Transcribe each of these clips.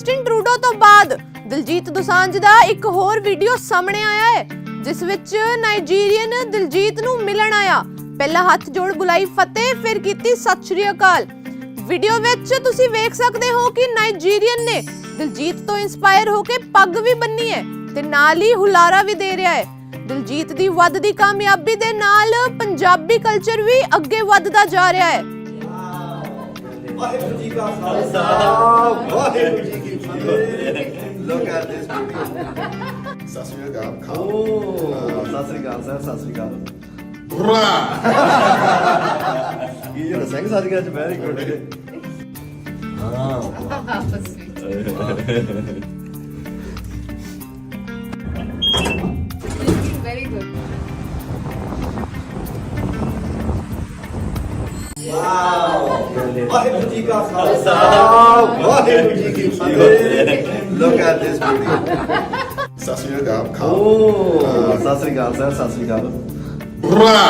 Justin Trudeau ਤੋਂ ਬਾਅਦ ਦਿਲਜੀਤ ਦੋਸਾਂਝ ਦਾ ਇੱਕ ਹੋਰ ਵੀਡੀਓ ਸਾਹਮਣੇ ਆਇਆ ਹੈ, ਜਿਸ ਵਿੱਚ ਨਾਈਜੀਰੀਅਨ ਦਿਲਜੀਤ ਨੂੰ ਮਿਲਣ ਆਇਆ। ਪਹਿਲਾ ਹੱਥ ਜੋੜ ਬੁਲਾਈ ਫਤਿਹ, ਫਿਰ ਕੀਤੀ ਸਤਿ ਸ਼੍ਰੀ ਅਕਾਲ। ਵੀਡੀਓ ਵਿੱਚ ਤੁਸੀਂ ਵੇਖ ਸਕਦੇ ਹੋ ਕਿ ਨਾਈਜੀਰੀਅਨ ਨੇ ਦਿਲਜੀਤ ਤੋਂ ਇਨਸਪਾਇਰ ਹੋ ਕੇ ਪੱਗ ਵੀ ਬੰਨੀ ਹੈ ਤੇ ਨਾਲ ਹੀ ਹੁਲਾਰਾ ਵੀ ਦੇ ਰਿਹਾ ਹੈ। ਦਿਲਜੀਤ ਦੀ ਵੱਧਦੀ ਕਾਮਯਾਬੀ ਦੇ ਨਾਲ ਪੰਜਾਬੀ ਕਲਚਰ ਵੀ ਅੱਗੇ ਵੱਧਦਾ ਜਾ ਰਿਹਾ ਹੈ। ਵਾਹਿਗੁਰੂ ਜੀ ਕਾ ਖਾਲਸਾ ਵਾਹਿਗੁਰੂ ਜੀ ਕੀ ਫਤਿਹ ਲੋਕ ਐਟ ਦਿਸ ਸਤਿ ਸ਼੍ਰੀ ਅਕਾਲ ਖਾਓ ਓ ਸਤਿ ਸ੍ਰੀ ਅਕਾਲ ਸਰ ਸਤਿ ਸ੍ਰੀ ਅਕਾਲ ਬੁਰਾ ਕੀ ਜਿਹੜਾ ਸਿੰਘ ਸਾਜ ਅੱਜ ਵੈਰੀ ਗੁੱਡ ਹਾਂ ਵੈਰੀ ਗੁੱਡ ਵਾਹਿਗੁਰੂ ਜੀ ਕਾ ਖਾਲਸਾ। ਵਾਹਿਗੁਰੂ ਜੀ ਕੀ ਫਤਿਹ। ਲੋਕ ਐਟ ਦਿਸ ਸਤਿ ਸ਼੍ਰੀ ਅਕਾਲ ਓ ਖਾਓ ਸਤਿ ਸ੍ਰੀ ਅਕਾਲ ਸਰ ਸਤਿ ਸ੍ਰੀ ਅਕਾਲ। ਬੁਰਾ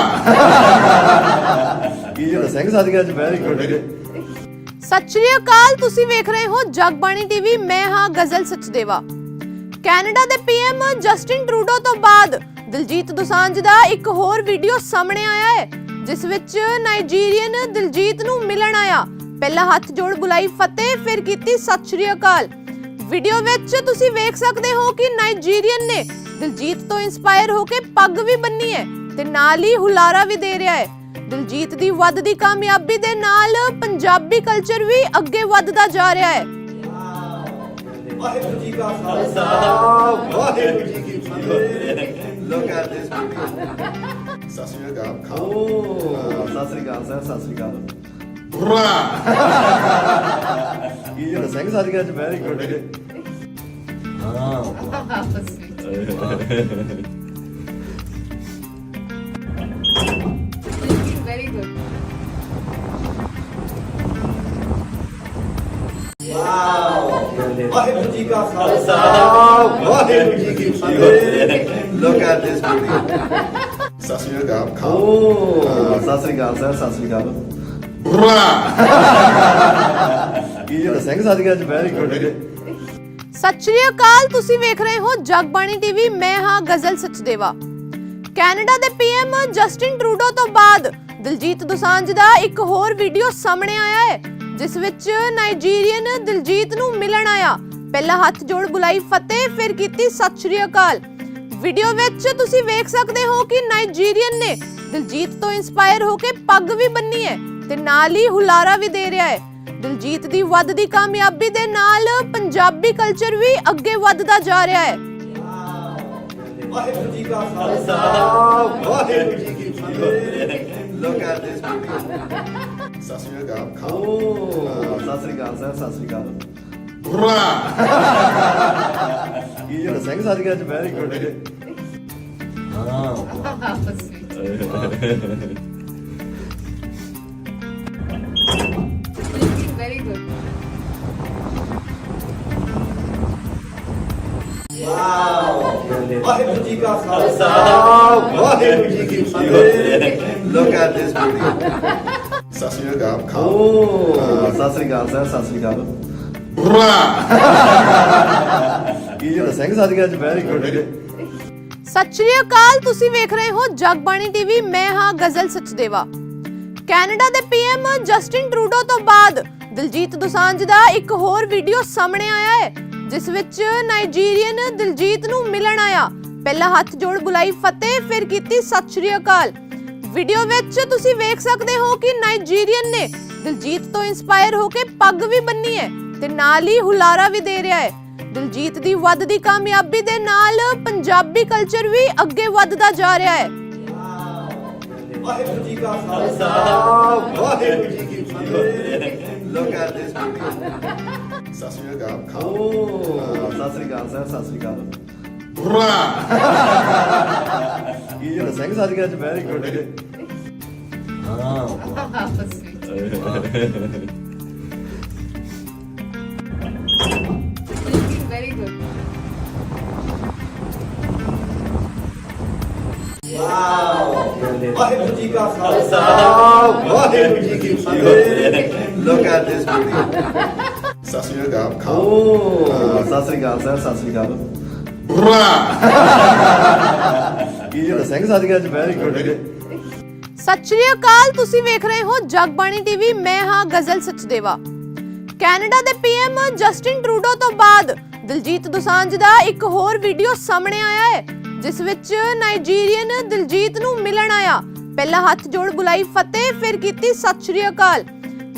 ਕੀ ਜਿਹੜਾ ਸਿੰਘ ਸਾਜ ਅੱਜ ਵੈਰੀ ਗੁੱਡ ਸਤਿ ਸ਼੍ਰੀ ਅਕਾਲ ਤੁਸੀਂ ਵੇਖ ਰਹੇ ਹੋ ਜਗਬਾਣੀ ਟੀਵੀ। ਮੈਂ ਹਾਂ ਗਜ਼ਲ ਸਚਦੇਵਾ। ਕੈਨੇਡਾ ਦੇ ਪੀਐਮ ਜਸਟਿਨ ਟਰੂਡੋ ਤੋਂ ਬਾਅਦ ਦਿਲਜੀਤ ਦੋਸਾਂਝ ਦਾ ਇੱਕ ਹੋਰ ਵੀਡੀਓ ਸਾਹਮਣੇ ਆਇਆ ਹੈ। ਜਿਸ ਵਿੱਚ ਨਾਈਜੀਰੀਅਨ ਦਿਲਜੀਤ ਨੂੰ ਮਿਲਣ ਆਇਆ। ਪਹਿਲਾ ਹੱਥ ਜੋੜ ਬੁਲਾਈ ਫਤਿਹ ਫਿਰ ਕੀਤੀ ਸਤਿ ਸ਼੍ਰੀ ਅਕਾਲ। ਵੀਡੀਓ ਵਿੱਚ ਤੁਸੀਂ ਵੇਖ ਸਕਦੇ ਹੋ ਕਿ ਨਾਈਜੀਰੀਅਨ ਨੇ ਦਿਲਜੀਤ ਤੋਂ ਇਨਸਪਾਇਰ ਹੋ ਕੇ ਪੱਗ ਵੀ ਬੰਨੀ ਹੈ ਤੇ ਨਾਲ ਹੀ ਹੁਲਾਰਾ ਵੀ ਦੇ ਰਿਹਾ ਹੈ। ਦਿਲਜੀਤ ਦੀ ਵੱਧਦੀ ਕਾਮਯਾਬੀ ਦੇ ਨਾਲ ਪੰਜਾਬੀ ਕਲਚਰ ਵੀ ਅੱਗੇ ਵੱਧਦਾ ਜਾ ਰਿਹਾ ਹੈ। ਵਾਹਿਗੁਰੂ ਜੀ ਕਾ ਖਾਲਸਾ। ਵਾਹਿਗੁਰੂ ਜੀ ਕੀ ਫਤਿਹ। ਲੋਕ ਐਟ ਦਿਸ ਸਤਿ ਸ਼੍ਰੀ ਅਕਾਲ। ਖਾਓ ਓ ਸਤਿ ਸ੍ਰੀ ਅਕਾਲ ਸਰ ਸਤਿ ਸ੍ਰੀ ਅਕਾਲ। ਬੁਰਾ ਕੀ ਜਿਹੜਾ ਸਿੰਘ ਸਾਜ ਅੱਜ ਵੈਰੀ ਗੁੱਡ ਹਾਂ ਵੈਰੀ ਗੁੱਡ ਵਾਹਿਗੁਰੂ ਜੀ ਕਾ ਖਾਲਸਾ ਵਾਹਿਗੁਰੂ ਜੀ ਕੀ ਫਤਿਹ। ਲੋਕ ਐਟ ਦਿਸ ਸਤਿ ਸ਼੍ਰੀ ਅਕਾਲ ਖਾਓ ਓ ਸਤਿ ਸ੍ਰੀ ਅਕਾਲ ਸਰ ਸਤਿ ਸ੍ਰੀ ਅਕਾਲ। ਬੁਰਾ ਕੀ ਜਿਹੜਾ ਸਿੰਘ ਸਾਜ ਅੱਜ ਵੈਰੀ ਗੁੱਡ ਸਤਿ ਸ਼੍ਰੀ ਅਕਾਲ ਤੁਸੀਂ ਵੇਖ ਰਹੇ ਹੋ ਜਗਬਾਣੀ ਟੀਵੀ ਮੈਂ ਹਾਂ ਗਜ਼ਲ ਸਚਦੇਵਾ। ਕੈਨੇਡਾ ਦੇ ਪੀਐਮ ਜਸਟਿਨ ਟਰੂਡੋ ਤੋਂ ਬਾਅਦ ਦਿਲਜੀਤ ਦੋਸਾਂਝ ਦਾ ਇੱਕ ਹੋਰ ਵੀਡੀਓ ਸਾਹਮਣੇ ਆਇਆ ਹੈ ਜਿਸ ਵਿੱਚ ਨਾਈਜੀਰੀਅਨ ਦਿਲਜੀਤ ਨੂੰ ਮਿਲਣ ਆਇਆ। ਪਹਿਲਾ ਹੱਥ ਜੋੜ ਬੁਲਾਈ ਫਤਿਹ ਫਿਰ ਕੀਤੀ ਸਤਿ ਸ਼੍ਰੀ ਅਕਾਲ। ਵੀਡੀਓ ਵਿੱਚ ਤੁਸੀਂ ਵੇਖ ਸਕਦੇ ਹੋ ਕਿ ਨਾਈਜੀਰੀਅਨ ਨੇ ਦਿਲਜੀਤ ਤੋਂ ਇਨਸਪਾਇਰ ਹੋ ਕੇ ਪੱਗ ਵੀ ਬੰਨੀ ਹੈ ਤੇ ਨਾਲ ਹੀ ਹੁਲਾਰਾ ਵੀ ਦੇ ਰਿਹਾ ਹੈ। ਦਿਲਜੀਤ ਦੀ ਵੱਧਦੀ ਕਾਮਯਾਬੀ ਦੇ ਨਾਲ ਪੰਜਾਬੀ ਕਲਚਰ ਵੀ ਅੱਗੇ ਵੱਧਦਾ ਜਾ ਰਿਹਾ ਹੈ। ਵਾਹਿਗੁਰੂ ਜੀ ਕਾ ਖਾਲਸਾ। ਵਾਹਿਗੁਰੂ ਜੀ ਕੀ ਫਤਿਹ। ਲੋਕ ਐਟ ਦਿਸ ਸਤਿ ਸ਼੍ਰੀ ਅਕਾਲ ਸਤਿ ਸ੍ਰੀ ਅਕਾਲ। ਸਰ ਸਤਿ ਸ੍ਰੀ ਅਕਾਲ। ਬੁਰਾ ਕੀ ਜਿਹੜਾ ਸਿੰਘ ਸਾਜ ਅੱਜ ਵੈਰੀ ਗੁੱਡ ਹਾਂ ਵੈਰੀ ਗੁੱਡ ਵਾਹਿਗੁਰੂ ਜੀ ਕਾ ਖਾਲਸਾ ਵਾਹਿਗੁਰੂ ਜੀ ਕੀ ਫਤਿਹ ਲੋਕ ਐਟ ਦਿਸ ਸਤਿ ਸ਼੍ਰੀ ਅਕਾਲ ਖਾਓ ਓ ਸਤਿ ਸ੍ਰੀ ਅਕਾਲ ਸਰ ਸਤਿ ਸ੍ਰੀ ਅਕਾਲ ਬੁਰਾ ਕੀ ਜਿਹੜਾ ਸਿੰਘ ਸਾਜ ਅੱਜ ਵੈਰੀ ਗੁੱਡ ਸਤਿ ਸ਼੍ਰੀ ਅਕਾਲ ਤੁਸੀਂ ਵੇਖ ਰਹੇ ਹੋ ਜਗਬਾਣੀ ਟੀਵੀ ਮੈਂ ਹਾਂ ਗਜ਼ਲ ਸਚਦੇਵਾ। ਕੈਨੇਡਾ ਦੇ ਪੀਐਮ ਜਸਟਿਨ ਟਰੂਡੋ ਤੋਂ ਬਾਅਦ ਦਿਲਜੀਤ ਦੋਸਾਂਝ ਦਾ ਇੱਕ ਹੋਰ ਵੀਡੀਓ ਸਾਹਮਣੇ ਆਇਆ ਹੈ ਜਿਸ ਵਿੱਚ ਨਾਈਜੀਰੀਅਨ ਦਿਲਜੀਤ ਨੂੰ ਮਿਲਣ ਆਇਆ। ਪਹਿਲਾ ਹੱਥ ਜੋੜ ਬੁਲਾਈ ਫਤਿਹ ਫਿਰ ਕੀਤੀ ਸਤਿ ਸ਼੍ਰੀ ਅਕਾਲ। ਵੀਡੀਓ ਵਿੱਚ ਤੁਸੀਂ ਵੇਖ ਸਕਦੇ ਹੋ ਕਿ ਨਾਈਜੀਰੀਅਨ ਨੇ ਦਿਲਜੀਤ ਤੋਂ ਇਨਸਪਾਇਰ ਹੋ ਕੇ ਪੱਗ ਵੀ ਬੰਨੀ ਹੈ। ਤੇ ਨਾਲ ਹੀ ਹੁਲਾਰਾ ਵੀ ਦੇ ਰਿਹਾ ਹੈ। ਦਿਲਜੀਤ ਦੀ ਵੱਧਦੀ ਕਾਮਯਾਬੀ ਦੇ ਨਾਲ ਪੰਜਾਬੀ ਕਲਚਰ ਵੀ ਅੱਗੇ ਵੱਧਦਾ ਜਾ ਰਿਹਾ ਹੈ। ਵਾਹਿਗੁਰੂ ਜੀ ਕਾ ਖਾਲਸਾ ਵਾਹਿਗੁਰੂ ਜੀ ਕੀ ਫਤਿਹ। ਲੋਕ ਐਟ ਦਿਸ ਸਤਿ ਸ਼੍ਰੀ ਅਕਾਲ ਖਾਓ ਸਤਿ ਸ੍ਰੀ ਅਕਾਲ ਸਰ ਸਤਿ ਸ੍ਰੀ ਅਕਾਲ। ਬੁਰਾ। ਕੀ ਜਿਹੜਾ ਸਿੰਘ ਸਾਜ ਅੱਜ ਵੈਰੀ ਗੁੱਡ ਹਾਂ। ਵਾਹਿਗੁਰੂ ਜੀ ਕਾ ਖਾਲਸਾ। ਵਾਹਿਗੁਰੂ ਜੀ ਕੀ ਫਤਿਹ। ਲੋਕ ਐਟ ਦਿਸ ਸਤਿ ਸ੍ਰੀ ਅਕਾਲ ਖਾਓ। ਸਤਿ ਸ੍ਰੀ ਅਕਾਲ ਸਰ ਸਤਿ ਸ੍ਰੀ ਅਕਾਲ। ਕੀ ਜਿਹੜਾ ਸਿੰਘ ਸਾਡੀਆਂ ਅੱਜ ਵੈਰੀ ਗੁੱਡ ਸਤਿ ਸ਼੍ਰੀ ਅਕਾਲ ਤੁਸੀਂ ਵੇਖ ਰਹੇ ਹੋ ਜਗਬਾਣੀ ਟੀਵੀ ਮੈਂ ਹਾਂ ਗਜ਼ਲ ਸਚਦੇਵਾ। ਕੈਨੇਡਾ ਦੇ ਪੀਐਮ ਜਸਟਿਨ ਟਰੂਡੋ ਤੋਂ ਬਾਅਦ ਦਿਲਜੀਤ ਦੋਸਾਂਝ ਦਾ ਇੱਕ ਹੋਰ ਵੀਡੀਓ ਸਾਹਮਣੇ ਆਇਆ ਹੈ। ਜਿਸ ਵਿੱਚ ਨਾਈਜੀਰੀਅਨ ਦਿਲਜੀਤ ਨੂੰ ਮਿਲਣ ਆਇਆ। ਪਹਿਲਾ ਹੱਥ ਜੋੜ ਬੁਲਾਈ ਫਤਿਹ, ਫਿਰ ਕੀਤੀ ਸਤਿ ਸ਼੍ਰੀ ਅਕਾਲ।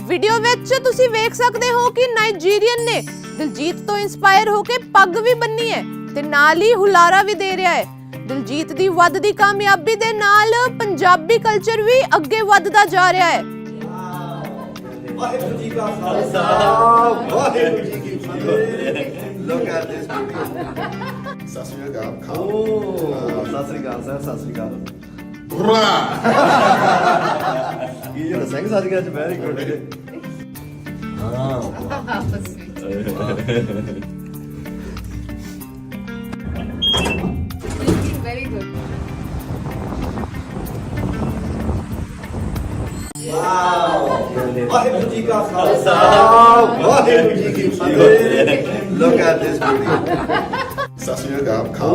ਵੀਡੀਓ ਵਿੱਚ ਤੁਸੀਂ ਵੇਖ ਸਕਦੇ ਹੋ ਕਿ ਨਾਈਜੀਰੀਅਨ ਨੇ ਦਿਲਜੀਤ ਤੋਂ ਇਨਸਪਾਇਰ ਹੋ ਕੇ ਪੱਗ ਵੀ ਬੰਨੀ ਹੈ ਤੇ ਨਾਲ ਹੀ ਹੁਲਾਰਾ ਵੀ ਦੇ ਰਿਹਾ ਹੈ। ਦਿਲਜੀਤ ਦੀ ਵੱਧਦੀ ਕਾਮਯਾਬੀ ਦੇ ਨਾਲ ਪੰਜਾਬੀ ਕਲਚਰ ਵੀ ਅੱਗੇ ਵੱਧਦਾ ਜਾ ਰਿਹਾ ਹੈ। ਵਾਹਿਗੁਰੂ ਜੀ ਕਾ ਖਾਲਸਾ, ਵਾਹਿਗੁਰੂ ਜੀ ਕੀ ਫਤਿਹ। ਲੋਕ ਐਟ ਦਿਸ ਸਤਿ ਸ੍ਰੀ ਅਕਾਲ ਖਾਓ ਓ ਸਤਿ ਸ੍ਰੀ ਅਕਾਲ ਸਰ ਸਤਿ ਸ੍ਰੀ ਅਕਾਲ ਕੀ ਜਿਹੜਾ ਸਿੰਘ ਸਾਡੀਆਂ ਅੱਜ very good Very good. Waheguru ji ਕਾ ਖਾਲਸਾ ਵਾਹਿਗੁਰੂ ਜੀ ਕੀ ਫਤਿਹ look at this video Sat Sri Akal O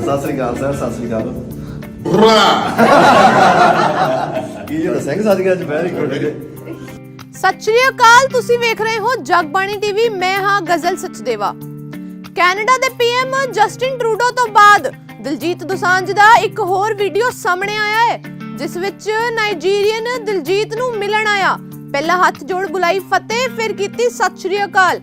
Sat Sri Akal sir Sat Sri ਅਕਾਲ। ਕੀ ਜਿਹੜਾ ਸਿੰਘ ਸਾਡੀਆਂ ਅੱਜ ਵੈਰੀ ਗੁੱਡ ਸਤਿ ਸ਼੍ਰੀ ਅਕਾਲ ਤੁਸੀਂ ਵੇਖ ਰਹੇ ਹੋ ਜਗਬਾਣੀ ਟੀਵੀ ਮੈਂ ਹਾਂ ਗਜ਼ਲ ਸਚਦੇਵਾ। ਕੈਨੇਡਾ ਦੇ ਪੀਐਮ ਜਸਟਿਨ ਟਰੂਡੋ ਤੋਂ ਬਾਅਦ ਦਿਲਜੀਤ ਦੋਸਾਂਝ ਦਾ ਇੱਕ ਹੋਰ ਵੀਡੀਓ ਸਾਹਮਣੇ ਆਇਆ ਹੈ ਜਿਸ ਵਿੱਚ ਨਾਈਜੀਰੀਅਨ ਦਿਲਜੀਤ ਨੂੰ ਮਿਲਣ ਆਇਆ। ਪਹਿਲਾ ਹੱਥ ਜੋੜ ਬੁਲਾਈ ਫਤਿਹ ਫਿਰ ਕੀਤੀ ਸਤਿ ਸ਼੍ਰੀ ਅਕਾਲ।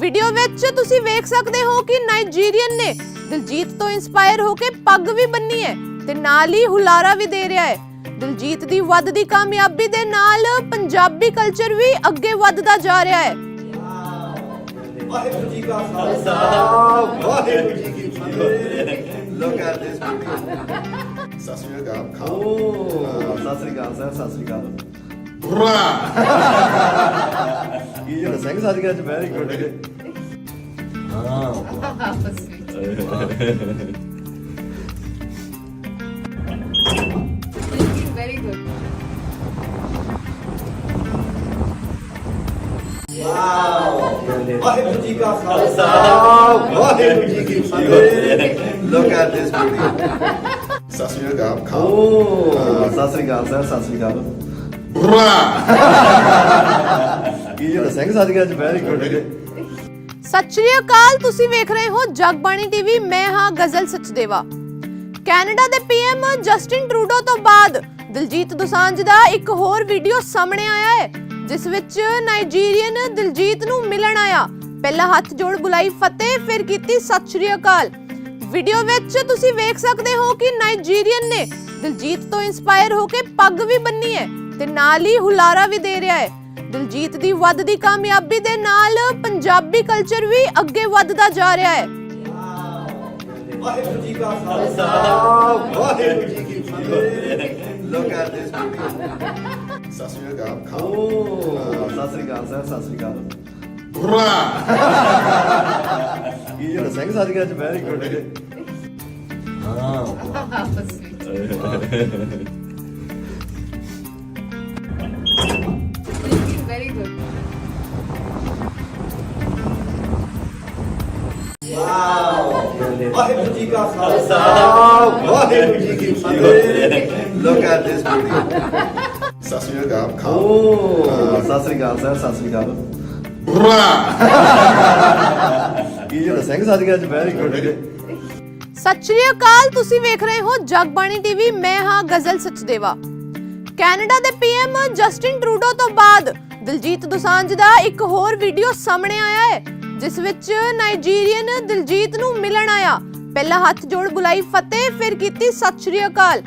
ਵੀਡੀਓ ਵਿੱਚ ਤੁਸੀਂ ਵੇਖ ਸਕਦੇ ਹੋ ਕਿ ਨਾਈਜੀਰੀਅਨ ਨੇ ਦਿਲਜੀਤ ਤੋਂ ਇਨਸਪਾਇਰ ਹੋ ਕੇ ਪੱਗ ਵੀ ਬੰਨੀ ਹੈ ਤੇ ਨਾਲ ਹੀ ਹੁਲਾਰਾ ਵੀ ਦੇ ਰਿਹਾ ਹੈ। ਦਿਲਜੀਤ ਦੀ ਵੱਧਦੀ ਕਾਮਯਾਬੀ ਦੇ ਨਾਲ ਪੰਜਾਬੀ ਕਲਚਰ ਵੀ ਅੱਗੇ ਵੱਧਦਾ ਜਾ ਰਿਹਾ ਹੈ। ਵਾਹਿਗੁਰੂ ਜੀ ਕਾ ਖਾਲਸਾ ਵਾਹਿਗੁਰੂ ਜੀ ਕੀ ਫਤਿਹ। Look at this video Sat Sri ਅਕਾਲ ਖਾਓ ਓ ਸਤਿ ਸ੍ਰੀ ਅਕਾਲ ਸਰ ਸਤਿ ਸ੍ਰੀ ਅਕਾਲ। ਕੀ ਜਿਹੜਾ ਸਿੰਘ ਸਾਡੀਆਂ ਅੱਜ very good Very good. Waheguru ji ਕਾ ਖਾਲਸਾ ਵਾਹਿਗੁਰੂ ਜੀ ਕੀ ਫਤਿਹ look at this video Sat Sri ਅਕਾਲ ਖਾਓ ਓ ਸਤਿ ਸ੍ਰੀ ਅਕਾਲ ਸਰ ਸਤਿ ਸ੍ਰੀ ਅਕਾਲ ਕੀ ਜਿਹੜਾ ਸਿੰਘ ਸਾਡੀਆਂ ਅੱਜ ਵੈਰੀ ਗੁੱਡ ਸਤਿ ਸ਼੍ਰੀ ਅਕਾਲ ਤੁਸੀਂ ਵੇਖ ਰਹੇ ਹੋ ਜਗਬਾਣੀ ਟੀਵੀ ਮੈਂ ਹਾਂ ਗਜ਼ਲ ਸਚਦੇਵਾ। ਕੈਨੇਡਾ ਦੇ ਪੀਐਮ ਜਸਟਿਨ ਟਰੂਡੋ ਤੋਂ ਬਾਅਦ ਦਿਲਜੀਤ ਦੋਸਾਂਝ ਦਾ ਇੱਕ ਹੋਰ ਵੀਡੀਓ ਸਾਹਮਣੇ ਆਇਆ ਹੈ ਜਿਸ ਵਿੱਚ ਨਾਈਜੀਰੀਅਨ ਦਿਲਜੀਤ ਨੂੰ ਮਿਲਣ ਆਇਆ। ਪਹਿਲਾ ਹੱਥ ਜੋੜ ਬੁਲਾਈ ਫਤਿਹ ਫਿਰ ਕੀਤੀ ਸਤਿ ਸ਼੍ਰੀ ਅਕਾਲ। ਵੀਡੀਓ ਵਿੱਚ ਤੁਸੀਂ ਵੇਖ ਸਕਦੇ ਹੋ ਕਿ ਨਾਈਜੀਰੀਅਨ ਨੇ ਦਿਲਜੀਤ ਤੋਂ ਇਨਸਪਾਇਰ ਹੋ ਕੇ ਪੱਗ ਵੀ ਬੰਨੀ ਹੈ। ਤੇ ਨਾਲ ਹੀ ਹੁਲਾਰਾ ਵੀ ਦੇ ਰਿਹਾ ਹੈ। ਦਿਲਜੀਤ ਦੀ ਵੱਧਦੀ ਕਾਮਯਾਬੀ ਦੇ ਨਾਲ ਪੰਜਾਬੀ ਕਲਚਰ ਵੀ ਅੱਗੇ ਵੱਧਦਾ ਜਾ ਰਿਹਾ ਹੈ। ਵਾਹਿਗੁਰੂ ਜੀ ਕਾ ਖਾਲਸਾ। ਵਾਹਿਗੁਰੂ ਜੀ ਕੀ ਫਤਿਹ। ਲੋਕ ਐਟ ਦਿਸ ਸਤਿ ਸ੍ਰੀ ਅਕਾਲ। ਖਾਓ ਸਤਿ ਸ੍ਰੀ ਅਕਾਲ ਸਰ ਸਤਿ ਸ੍ਰੀ ਅਕਾਲ। ਕੀ ਜਿਹੜਾ Singh very good Very Waheguru ji ਕਾ ਖਾਲਸਾ। ਵਾਹਿਗੁਰੂ ਜੀ ਕੀ ਫਤਿਹ। Look at this video Sat Sri ਅਕਾਲ ਖਾਓ ਓ ਸਤਿ ਸ੍ਰੀ ਅਕਾਲ ਸਰ ਸਤਿ ਸ੍ਰੀ ਅਕਾਲ। ਕੀ ਜਿਹੜਾ ਸਿੰਘ ਸਾਡੀਆਂ ਅੱਜ ਵੈਰੀ ਗੁੱਡ ਸਤਿ ਸ਼੍ਰੀ ਅਕਾਲ ਤੁਸੀਂ ਵੇਖ ਰਹੇ ਹੋ ਜਗਬਾਣੀ ਟੀਵੀ ਮੈਂ ਹਾਂ ਗਜ਼ਲ ਸਚਦੇਵਾ। ਕੈਨੇਡਾ ਦੇ ਪੀਐਮ ਜਸਟਿਨ ਟਰੂਡੋ ਤੋਂ ਬਾਅਦ ਦਿਲਜੀਤ ਦੋਸਾਂਝ ਦਾ ਇੱਕ ਹੋਰ ਵੀਡੀਓ ਸਾਹਮਣੇ ਆਇਆ ਹੈ। ਜਿਸ ਵਿੱਚ ਨਾਈਜੀਰੀਅਨ ਦਿਲਜੀਤ ਨੂੰ ਮਿਲਣ ਆਇਆ। ਪਹਿਲਾ ਹੱਥ ਜੋੜ ਬੁਲਾਈ ਫਤਿਹ ਫਿਰ ਕੀਤੀ ਸਤਿ ਸ਼੍ਰੀ ਅਕਾਲ।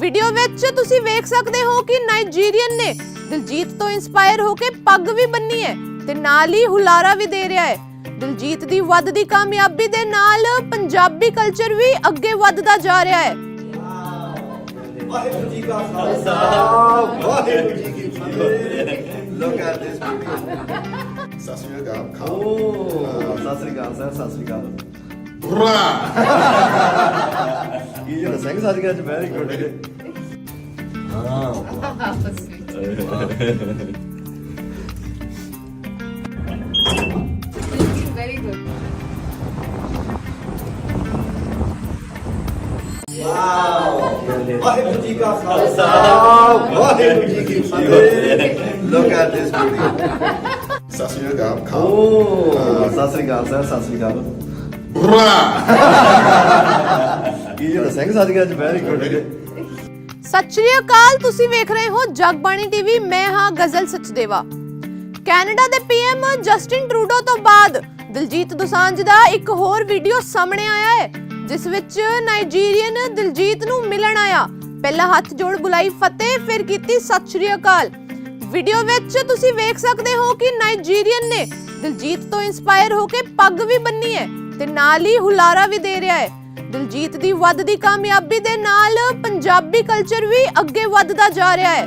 ਵੀਡੀਓ ਵਿੱਚ ਤੁਸੀਂ ਵੇਖ ਸਕਦੇ ਹੋ ਕਿ ਨਾਈਜੀਰੀਅਨ ਨੇ ਦਿਲਜੀਤ ਤੋਂ ਇਨਸਪਾਇਰ ਹੋ ਕੇ ਪੱਗ ਵੀ ਬੰਨੀ ਹੈ ਤੇ ਨਾਲ ਹੀ ਹੁਲਾਰਾ ਵੀ ਦੇ ਰਿਹਾ ਹੈ। ਦਿਲਜੀਤ ਦੀ ਵੱਧਦੀ ਕਾਮਯਾਬੀ ਦੇ ਨਾਲ ਪੰਜਾਬੀ ਕਲਚਰ ਵੀ ਅੱਗੇ ਵੱਧਦਾ ਜਾ ਰਿਹਾ ਹੈ। ਵਾਹਿਗੁਰੂ ਜੀ ਕਾ ਖਾਲਸਾ। ਵਾਹਿਗੁਰੂ ਜੀ ਕੀ ਫਤਿਹ look at this Só se legal, calma. Oh, ah. Só se legal, só se legal. 이거 생사지까지 very good. 아, very good. Waheguru ji ਕਾ ਖਾਲਸਾ ਵਾਹਿਗੁਰੂ ਜੀ ਕੀ ਫਤਿਹ Look at this video. ਸਤਿ ਸ਼੍ਰੀ ਅਕਾਲ ਓ ਖਾਓ ਸਤਿ ਸ੍ਰੀ ਅਕਾਲ ਸਰ ਸਤਿ ਸ੍ਰੀ ਅਕਾਲ। ਬੁਰਾ ਕੀ ਜਿਹੜਾ ਸਿੰਘ ਸੱਜ ਅੱਜ ਵੈਰੀ ਗੁੱਡ ਸਤਿ ਸ਼੍ਰੀ ਅਕਾਲ ਤੁਸੀਂ ਵੇਖ ਰਹੇ ਹੋ ਜਗਬਾਣੀ ਟੀਵੀ ਮੈਂ ਹਾਂ ਗਜ਼ਲ ਸਚਦੇਵਾ। ਕੈਨੇਡਾ ਦੇ ਪੀਐਮ ਜਸਟਿਨ ਟਰੂਡੋ ਤੋਂ ਬਾਅਦ ਦਿਲਜੀਤ ਦੋਸਾਂਝ ਦਾ ਇੱਕ ਹੋਰ ਵੀਡੀਓ ਸਾਹਮਣੇ ਆਇਆ ਹੈ ਜਿਸ ਵਿੱਚ ਨਾਈਜੀਰੀਅਨ ਦਿਲਜੀਤ ਨੂੰ ਮਿਲਣ ਆਇਆ। ਪਹਿਲਾ ਹੱਥ ਜੋੜ ਬੁਲਾਈ ਫਤਿਹ ਫਿਰ ਕੀਤੀ ਸਤਿ ਸ਼੍ਰੀ ਅਕਾਲ। ਵੀਡੀਓ ਵਿੱਚ ਤੁਸੀਂ ਵੇਖ ਸਕਦੇ ਹੋ ਕਿ ਨਾਈਜੀਰੀਅਨ ਨੇ ਦਿਲਜੀਤ ਤੋਂ ਇਨਸਪਾਇਰ ਹੋ ਕੇ ਪੱਗ ਵੀ ਬੰਨੀ ਹੈ ਤੇ ਨਾਲ ਹੀ ਹੁਲਾਰਾ ਵੀ ਦੇ ਰਿਹਾ ਹੈ। ਦਿਲਜੀਤ ਦੀ ਵੱਧਦੀ ਕਾਮਯਾਬੀ ਦੇ ਨਾਲ ਪੰਜਾਬੀ ਕਲਚਰ ਵੀ ਅੱਗੇ ਵੱਧਦਾ ਜਾ ਰਿਹਾ ਹੈ।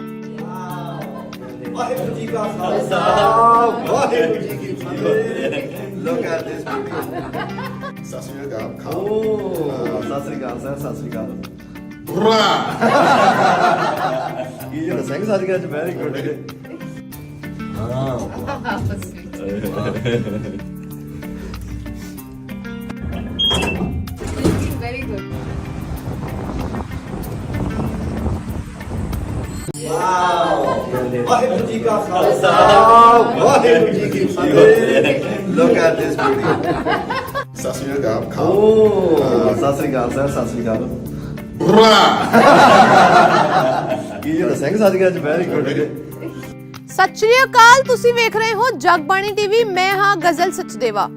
ਵਾਹਿਗੁਰੂ ਜੀ ਕਾ ਖਾਲਸਾ। ਵਾਹਿਗੁਰੂ ਜੀ ਕੀ ਫਤਿਹ। ਲੋਕ ਐਟ ਦਿਸ ਵੀਡੀਓ ਸਤਿ ਸ਼੍ਰੀ ਅਕਾਲ ਓ ਖਾਓ ਸਤਿ ਸ੍ਰੀ ਅਕਾਲ ਸਰ ਸਤਿ ਸ੍ਰੀ ਅਕਾਲ। ਬੁਰਾ ਕੀ ਜਿਹੜਾ ਸਿੰਘ ਸੱਜ ਗਿਆ ਅੱਜ very good very good. Waheguru ji ਕਾ ਖਾਲਸਾ ਵਾਹਿਗੁਰੂ ਜੀ ਕੀ ਫਤਿਹ ਲੋਕ ਐਟ ਦਿਸ ਵੀਡੀਓ ਸਤਿ ਸ਼੍ਰੀ ਅਕਾਲ ਓ ਖਾਓ ਸਤਿ ਕੀ ਜਿਹੜਾ ਸਿੰਘ ਸੱਜ ਗਿਆ ਅੱਜ ਵੈਰੀ ਗੁੱਡ ਸਤਿ ਸ਼੍ਰੀ ਅਕਾਲ ਤੁਸੀਂ ਵੇਖ ਰਹੇ ਹੋ ਜਗਬਾਣੀ ਟੀਵੀ ਮੈਂ ਹਾਂ ਗਜ਼ਲ ਸਚਦੇਵਾ।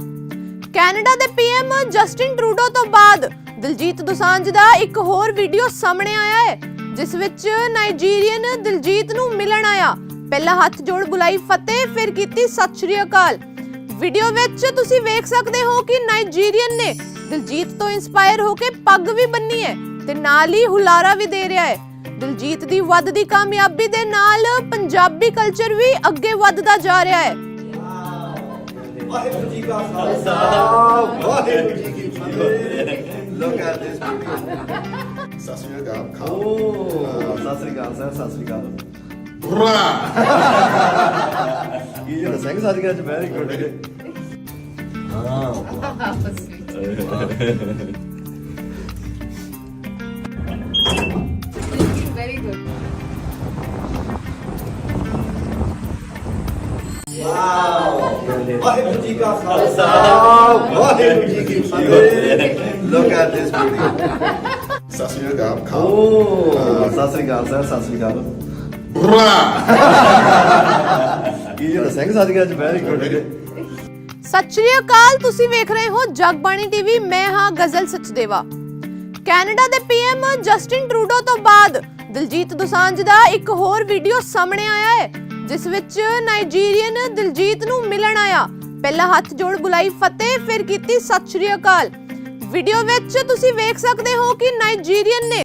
ਕੈਨੇਡਾ ਦੇ ਪੀਐਮ ਜਸਟਿਨ ਟਰੂਡੋ ਤੋਂ ਬਾਅਦ ਦਿਲਜੀਤ ਦੋਸਾਂਝ ਦਾ ਇੱਕ ਹੋਰ ਵੀਡੀਓ ਸਾਹਮਣੇ ਆਇਆ ਹੈ ਜਿਸ ਵਿੱਚ ਨਾਈਜੀਰੀਅਨ ਦਿਲਜੀਤ ਨੂੰ ਮਿਲਣ ਆਇਆ। ਪਹਿਲਾ ਹੱਥ ਜੋੜ ਬੁਲਾਈ ਫਤਿਹ ਫਿਰ ਕੀਤੀ ਸਤਿ ਸ਼੍ਰੀ ਅਕਾਲ। ਵੀਡੀਓ ਵਿੱਚ ਤੁਸੀਂ ਵੇਖ ਸਕਦੇ ਹੋ ਕਿ ਨਾਈਜੀਰੀਅਨ ਨੇ ਦਿਲਜੀਤ ਤੋਂ ਇਨਸਪਾਇਰ ਹੋ ਕੇ ਪੱਗ ਵੀ ਬੰਨੀ ਹੈ। ਤੇ ਨਾਲ ਹੀ ਹੁਲਾਰਾ ਵੀ ਦੇ ਰਿਹਾ ਹੈ। ਦਿਲਜੀਤ ਦੀ ਵੱਧਦੀ ਕਾਮਯਾਬੀ ਦੇ ਨਾਲ ਪੰਜਾਬੀ ਕਲਚਰ ਵੀ ਅੱਗੇ ਵੱਧਦਾ ਜਾ ਰਿਹਾ ਹੈ। ਵਾਹਿਗੁਰੂ ਜੀ ਕਾ ਖਾਲਸਾ ਵਾਹਿਗੁਰੂ ਜੀ ਕੀ ਫਤਿਹ। ਲੋਕ ਵੀਡੀਓ ਸਤਿ ਸ਼੍ਰੀ ਅਕਾਲ ਖਾਓ ਸਤਿ ਸ੍ਰੀ ਅਕਾਲ ਸਰ ਸਤਿ ਸ੍ਰੀ ਅਕਾਲ। ਬੁਰਾ ਕੀ ਜਿਹੜਾ Singh very good very good. Waheguru ji ਕਾ ਖਾਲਸਾ ਵਾਹਿਗੁਰੂ ਜੀ ਕੀ ਫਤਿਹ ਲੋਕ ਐਟ ਦਿਸ ਵੀਡੀਓ ਸਤਿ ਸ਼੍ਰੀ ਅਕਾਲ ਓ ਖਾਓ ਸਤਿ ਸ੍ਰੀ ਅਕਾਲ ਸਰ ਸਤਿ ਸ੍ਰੀ ਅਕਾਲ ਬੁਰਾ ਕੀ ਜਿਹੜਾ ਸਿੰਘ ਸੱਜ ਗਿਆ ਅੱਜ ਵੈਰੀ ਗੁੱਡ ਸਤਿ ਸ਼੍ਰੀ ਅਕਾਲ ਤੁਸੀਂ ਵੇਖ ਰਹੇ ਹੋ ਜਗਬਾਣੀ ਟੀਵੀ ਮੈਂ ਹਾਂ ਗਜ਼ਲ ਸਚਦੇਵਾ ਕੈਨੇਡਾ ਦੇ ਪੀਐਮ ਜਸਟਿਨ ਟਰੂਡੋ ਤੋਂ ਬਾਅਦ ਦਿਲਜੀਤ ਦੁਸਾਂਝ ਦਾ ਇੱਕ ਹੋਰ ਵੀਡੀਓ ਸਾਹਮਣੇ ਆਇਆ ਹੈ, ਜਿਸ ਵਿੱਚ ਨਾਈਜੀਰੀਅਨ ਦਿਲਜੀਤ ਨੂੰ ਮਿਲਣ ਆਇਆ। ਪਹਿਲਾਂ ਹੱਥ ਜੋੜ ਬੁਲਾਈ ਫਤਿਹ, ਫਿਰ ਕੀਤੀ ਸਤਿ ਸ਼੍ਰੀ ਅਕਾਲ। ਵੀਡੀਓ ਵਿੱਚ ਤੁਸੀਂ ਵੇਖ ਸਕਦੇ ਹੋ ਕਿ ਨਾਈਜੀਰੀਅਨ ਨੇ